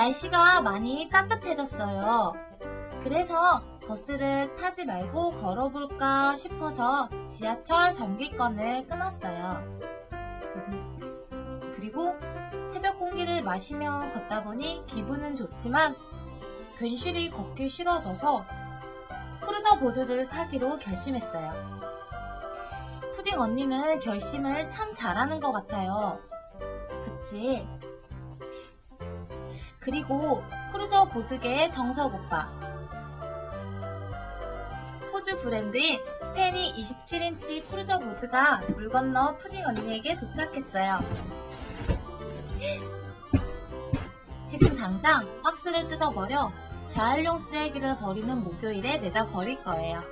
날씨가 많이 따뜻해졌어요. 그래서 버스를 타지 말고 걸어볼까 싶어서 지하철 정기권을 끊었어요. 그리고 새벽 공기를 마시며 걷다 보니 기분은 좋지만 괜시리 걷기 싫어져서 크루저 보드를 타기로 결심했어요. 푸딩 언니는 결심을 참 잘하는 것 같아요. 그치? 그리고 크루저 보드계의 정석 오빠. 호주 브랜드인 페니 27인치 크루저 보드가 물 건너 푸딩 언니에게 도착했어요. 지금 당장 박스를 뜯어버려 재활용 쓰레기를 버리는 목요일에 내다 버릴 거예요.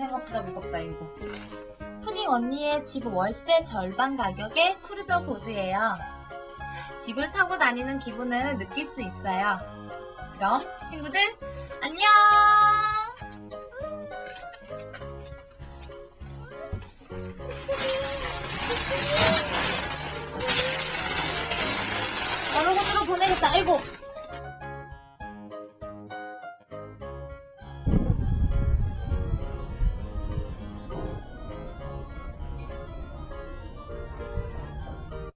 생각보다 무겁다 이거. 푸딩 언니의 집 월세 절반 가격의 크루저 보드예요. 집을 타고 다니는 기분을 느낄 수 있어요. 그럼 친구들 안녕! 곳으로 보내겠다. 아이고